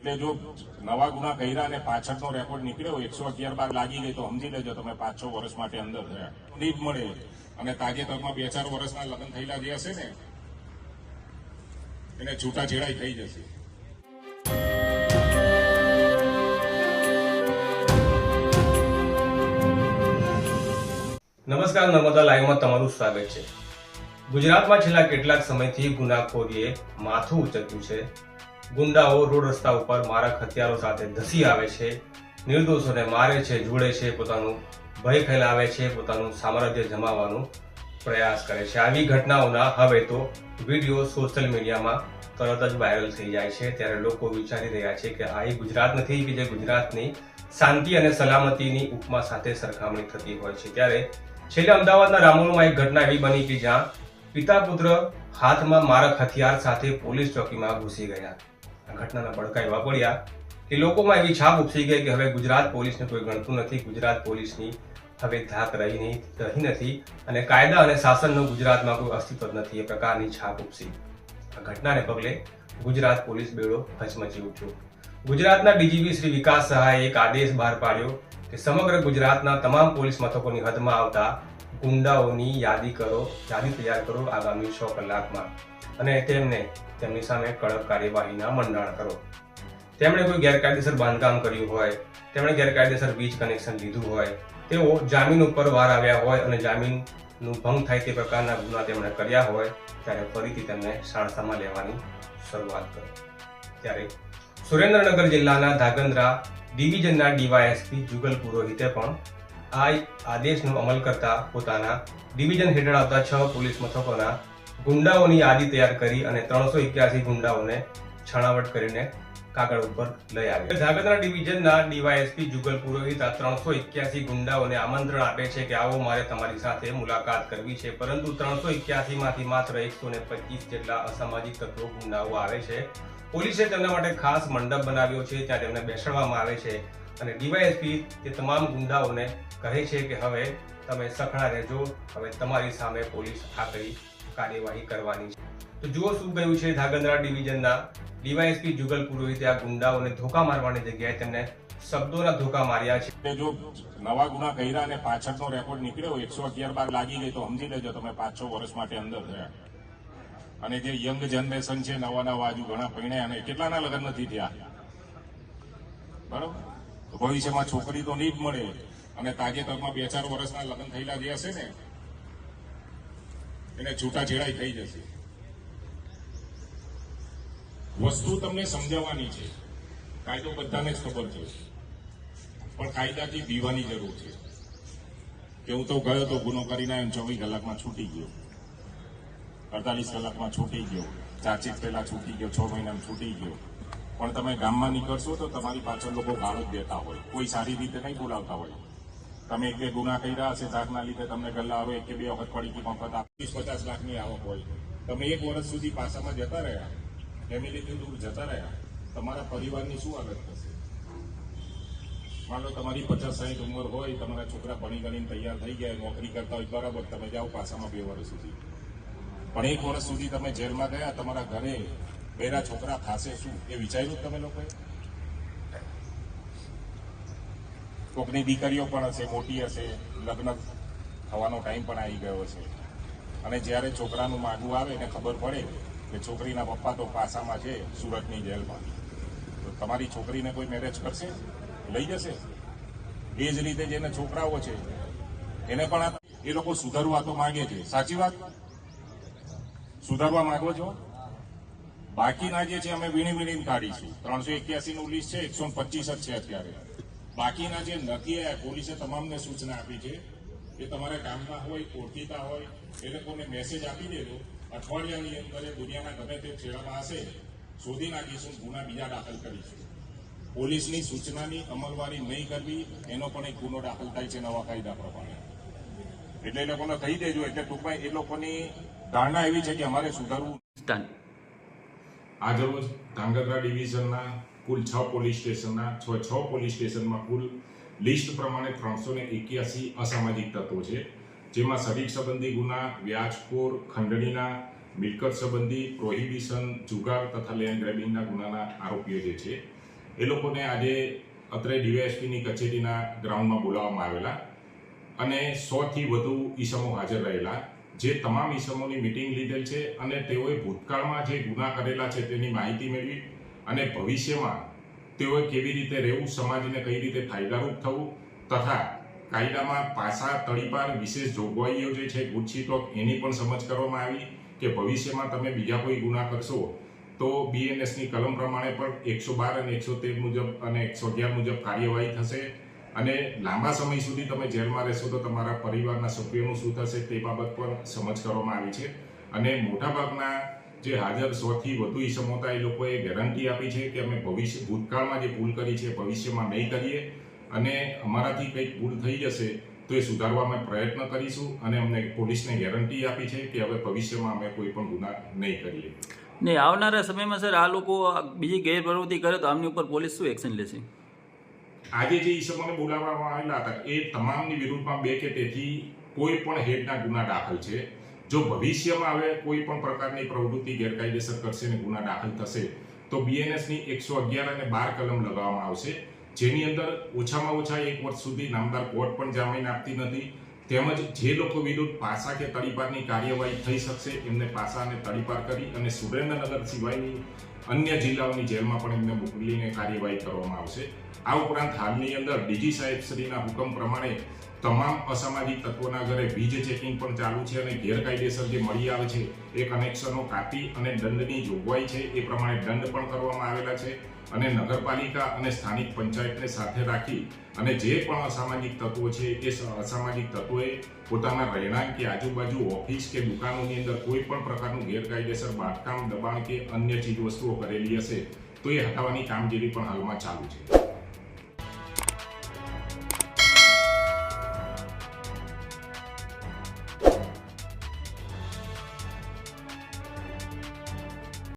એટલે જો નવા ગુના કર્યા અને પાછળનો રેકોર્ડ નીકળ્યો એકસો અગિયાર બાર લાગી ગઈ તો સમજી લેજો તમે પાંચ છ વર્ષ માટે અંદર થયા. દીપ મળે. અને તાજેતરમાં બે ચાર વર્ષના લગ્ન થયેલા જે હશે ને, એને છૂટાછેડાઈ થઈ જશે. નમસ્કાર, નર્મદા લાઈવમાં તમારું સ્વાગત છે. ગુજરાતમાં છેલ્લા કેટલાક સમયથી ગુનાખોરીએ માથું ઉચક્યું છે. ગુંડાઓ, રોડ રસ્તા ઉપર મારક હથિયારો સાથે ધસી આવે છે, નિર્દોષોને મારે છે, જોડે છે, પોતાનું ભય ફેલાવે છે, પોતાનું સામ્રાજ્ય જમાવવાનો પ્રયાસ કરે છે. આવી ઘટનાઓના હવે તો વીડિયો સોશિયલ મીડિયામાં તરત જ વાયરલ થઈ જાય છે. ત્યારે લોકો વિચારી રહ્યા છે કે આ એ ગુજરાત નથી કે જે ગુજરાતની શાંતિ અને સલામતીની ઉપમા સાથે સરખામણી થતી હોય છે. ત્યારે છેલ્લે અમદાવાદના રામોલમાં એક ઘટના એવી બની કે જ્યાં પિતા પુત્ર હાથમાં મારક હથિયાર સાથે પોલીસ ચોકીમાં ઘૂસી ગયા. ઘટનાના પડકા એવા પડ્યા કે લોકોમાં એવી છાપ ઉપસી ગઈ કે હવે ગુજરાત પોલીસને કોઈ ગણતું નથી. ગુજરાત પોલીસની હવે ધાક રહી નહીં, રહી નથી અને કાયદા અને શાસનનું ગુજરાતમાં કોઈ અસ્તિત્વ નથી. એ પ્રકારની છાપ ઉપસી. આ ઘટનાને પગલે ગુજરાત પોલીસ બેડો હચમચી ઉઠ્યો. ગુજરાતના ડીજીપી શ્રી વિકાસ સહાયે એક આદેશ બહાર પાડ્યો કે સમગ્ર ગુજરાતના તમામ પોલીસ મથકોની હદમાં આવતા ગુંડાઓની યાદી કરો, યાદી તૈયાર કરો આગામી છ કલાકમાં. અને તેમને તેમની સામે કડક કાર્યવાહીના મંડાણ કરો. તેમણે કોઈ ગેરકાયદેસર બાંધકામ કર્યું હોય, તેમણે ગેરકાયદેસર વીજ કનેક્શન લીધું હોય, તેઓ જામીન ઉપર વાર આવ્યા હોય અને જામીનનું ભંગ થાય તે પ્રકારના ગુના તેમણે કર્યા હોય, ત્યારે ફરીથી તેમને સાણસામાં લેવાની શરૂઆત કરો. ત્યારે સુરેન્દ્રનગર જિલ્લાના ધાગંદ્રા ડિવિઝનના ડીવાયએસપી જુગલ પુરોહિતે પણ આ આદેશનો અમલ કરતા પોતાના ડિવિઝન હેઠળ આવતા છ પોલીસ મથકોના ગુંડાઓની યાદી તૈયાર કરી અને ત્રણસો એક્યાસી ગુંડાઓને છણાવટ કરીને કાગળ ઉપર લઈ આવ્યા. ધાગંદ્રા ડિવિઝનના ડીવાયએસપી જુગલ પુરોહિત આ ત્રણસો એક્યાસી ગુંડાઓને આમંત્રણ આપે છે કે આવો મારે તમારી સાથે મુલાકાત કરવી છે, પરંતુ ત્રણસો એક્યાસી માંથી માત્ર એકસો ને પચીસ જેટલા અસામાજિક તત્વો ગુંડાઓ આવે છે. પોલીસે તેમના માટે ખાસ મંડપ બનાવ્યો છે, ત્યાં તેમને બેસાડવામાં આવે છે અને ડીવાયએસપી તે તમામ ગુંડાઓને કહે છે કે હવે તમે સખણા રહેજો, હવે તમારી સામે પોલીસ આકરી કાર્યવાહી કરવાની છે. તો જુઓ શું કહ્યું છે ધાગંદ્રા ડિવિઝનના ડીવાયએસપી જુગલ પુરોહિતે આ ગુંડાઓને ધોકા મારવાની જગ્યાએ તેમને શબ્દોના ધોકા માર્યા છે. તે જો નવા ગુના કર્યા અને પાછળનો રેકોર્ડ નીકળ્યો, એકસો અગિયાર બાર લાગી ગઈ, તો સમજી લેજો તમે પાંચ છ વર્ષ માટે અંદર થયા અને જે યંગ જનરેશન છે નવા નવા હજુ ઘણા પૈણ્યા અને કેટલાના લગ્ન નથી થયા. બરોબર? ભવિષ્યમાં છોકરી તો નહીં જ મળે, અને તાજેતરમાં બે ચાર વર્ષના લગ્ન થયેલા જે હશે ને, એને છૂટાછેડાઈ થઈ જશે. વસ્તુ તમને સમજાવવાની છે. કાયદો બધાને જ ખબર છે. પણ કાયદાથી પીવાની જરૂર છે. કે હું તો ગયો તો ગુનો કરીને આવ્યો ચોવીસ કલાકમાં છૂટી ગયો. અડતાલીસ કલાકમાં છૂટી ગયો. ચારચીત પહેલા છૂટી ગયો, છ મહિનામાં છૂટી ગયો. પણ તમે ગામમાં નીકળશો તો તમારી પાછળ લોકો ગાળો જ દેતા હોય. કોઈ સારી રીતે નહીં બોલાવતા હોય. તમે એક બે ગુના કર્યા હશે ધાકના લીધે તમને ગલ્લા આવે, એક કે બે વખત પડી ગઈ ત્રીસ પચાસ લાખની આવક હોય. તમે એક વર્ષ સુધી પાસામાં જતા રહ્યા. ફેમિલીથી દૂર જતા રહ્યા. તમારા પરિવારની શું હાલત થશે? માનો તમારી પચાસ સાહીઠ ઉંમર હોય, તમારા છોકરા ભણી ગણીને તૈયાર થઈ ગયા, નોકરી કરતા હોય, બરાબર, તમે જાઓ પાસામાં બે વર્ષ સુધી. પણ એક વર્ષ સુધી તમે જેલમાં ગયા, તમારા ઘરે બેરા છોકરા ખાશે શું? એ વિચાર્યું તમે લોકોએ? કોકની દીકરીઓ પણ હશે, મોટી હશે, લગ્ન થવાનો ટાઈમ પણ આવી ગયો હશે. અને જ્યારે છોકરાનું માગવું આવે ને ખબર પડે કે છોકરીના પપ્પા તો પાસામાં છે સુરતની જેલમાં. તો તમારી છોકરીને કોઈ મેરેજ કરશે? લઈ જશે? એ જ રીતે જેને છોકરાઓ છે, એને પણ એ લોકો સુધરવા તો માંગે છે. સાચી વાત? સુધારવા માંગો છો? બાકીના જે છે, અમે વીણી વીણીને કાઢીશું. ત્રણસો એક્યાસી નું લિસ્ટ છે, એકસો પચીસ જ છે અત્યારે. બાકીના જે નથી પોલીસે તમામને સૂચના આપી છે કે તમારા ગામમાં હોય, ઓળખીતા હોય, એ લોકોને મેસેજ આપી દેજો. અઠવાડિયાની અંદર દુનિયાના ગમે તે છેડામાં હશે, શોધી નાખીશું, ગુના બીજા દાખલ કરીશું. પોલીસની સૂચનાની અમલવારી નહીં કરવી, એનો પણ એક ગુનો દાખલ થાય છે નવા કાયદા પ્રમાણે. એટલે એ લોકોને કહી દેજો, એટલે ટૂંકમાં એ લોકોની ધારણા એવી છે કે અમારે સુધારવું Done. આજરોજ ધાંગધ્રા ડિવિઝનના કુલ છ પોલીસ સ્ટેશનના છ છ પોલીસ સ્ટેશનમાં કુલ લિસ્ટ પ્રમાણે ત્રણસો ને એક્યાસી અસામાજિક તત્વો છે જેમાં શરીર સંબંધી ગુના વ્યાજખોર ખંડણીના મિલકત સંબંધી પ્રોહિબિશન જુગાર તથા લેન્ડ ગ્રેબિંગના ગુનાના આરોપીઓ જે છે એ લોકોને આજે અત્રે ડીવાયએસપીની કચેરીના ગ્રાઉન્ડમાં બોલાવવામાં આવેલા અને સોથી વધુ ઈસમો હાજર રહેલા જે તમામ ઇસમોની મિટિંગ લીધેલ છે અને તેઓએ ભૂતકાળમાં જે ગુના કરેલા છે તેની માહિતી મેળવી અને ભવિષ્યમાં તેઓએ કેવી રીતે રહેવું, સમાજને કઈ રીતે ફાયદારૂપ થવું તથા કાયદામાં પાસા તળીપાર વિશેષ જોગવાઈઓ જે છે ગુજસીટોક એની પણ સમજ કરવામાં આવી કે ભવિષ્યમાં તમે બીજા કોઈ ગુના કરશો તો બીએનએસની કલમ પ્રમાણે પણ એકસો બાર અને એકસો તેર મુજબ અને એકસો અગિયાર મુજબ કાર્યવાહી થશે. અને લાંબા સમય સુધી તમે જેલમાં રહેશો તો તમારા પરિવારના સભ્યોનું શું થશે તે બાબત પણ સમજ કરવામાં આવી છે. અને મોટાભાગના જે હાજર સોથી વધુ ઈસમો હતા, એ લોકોએ ગેરંટી આપી છે કે અમે ભવિષ્ય, ભૂતકાળમાં જે ભૂલ કરી છે ભવિષ્યમાં નહીં કરીએ. અને અમારાથી કંઈક ભૂલ થઈ જશે તો એ સુધારવા અમે પ્રયત્ન કરીશું અને અમને પોલીસને ગેરંટી આપી છે કે હવે ભવિષ્યમાં અમે કોઈ પણ ગુના નહીં કરીએ. ને આવનારા સમયમાં સર આ લોકો બીજી ગેરપ્રવૃત્તિ કરે તો આમની ઉપર પોલીસ શું એક્શન લેશે? આજે જે ઈસમોને બોલાવવામાં આવેલા હતા, એ તમામની વિરુદ્ધમાં બે કે તેથી કોઈ પણ હેડના ગુના દાખલ છે. જો ભવિષ્યમાં હવે કોઈ પણ પ્રકારની પ્રવૃત્તિ ગેરકાયદેસર કરશે અને ગુના દાખલ થશે, તો બીએનએસની એકસો અગિયાર અને બાર કલમ લગાવવામાં આવશે. જેની અંદર ઓછામાં ઓછા એક વર્ષ સુધી નામદાર કોર્ટ પણ જામીન આપતી નથી. તેમજ જે લોકો વિરુદ્ધ પાસા કે તડીપારની કાર્યવાહી થઈ શકશે, એમને પાસા અને તડીપાર કરી અને સુરેન્દ્રનગર સિવાયની અન્ય જિલ્લાઓની જેલમાં પણ એમને મોકલીને કાર્યવાહી કરવામાં આવશે. આ ઉપરાંત હાલની અંદર ડીજી સાહેબ શ્રીના હુકમ પ્રમાણે તમામ અસામાજિક તત્વોના ઘરે વીજ ચેકિંગ પણ ચાલુ છે અને ગેરકાયદેસર જે મળી આવે છે એ કનેક્શનો કાપી અને દંડની જોગવાઈ છે એ પ્રમાણે દંડ પણ કરવામાં આવેલા છે. અને નગરપાલિકા અને સ્થાનિક પંચાયતને સાથે રાખી અને જે પણ અસામાજિક તત્વો છે, એ અસામાજિક તત્વોએ પોતાના રહેણાંક કે આજુબાજુ ઓફિસ કે દુકાનોની અંદર કોઈ પણ પ્રકારનું ગેરકાયદેસર બાંધકામ, દબાણ કે અન્ય ચીજ વસ્તુઓ કરેલી હશે, તો એ હટાવવાની કામગીરી પણ હાલમાં ચાલુ છે.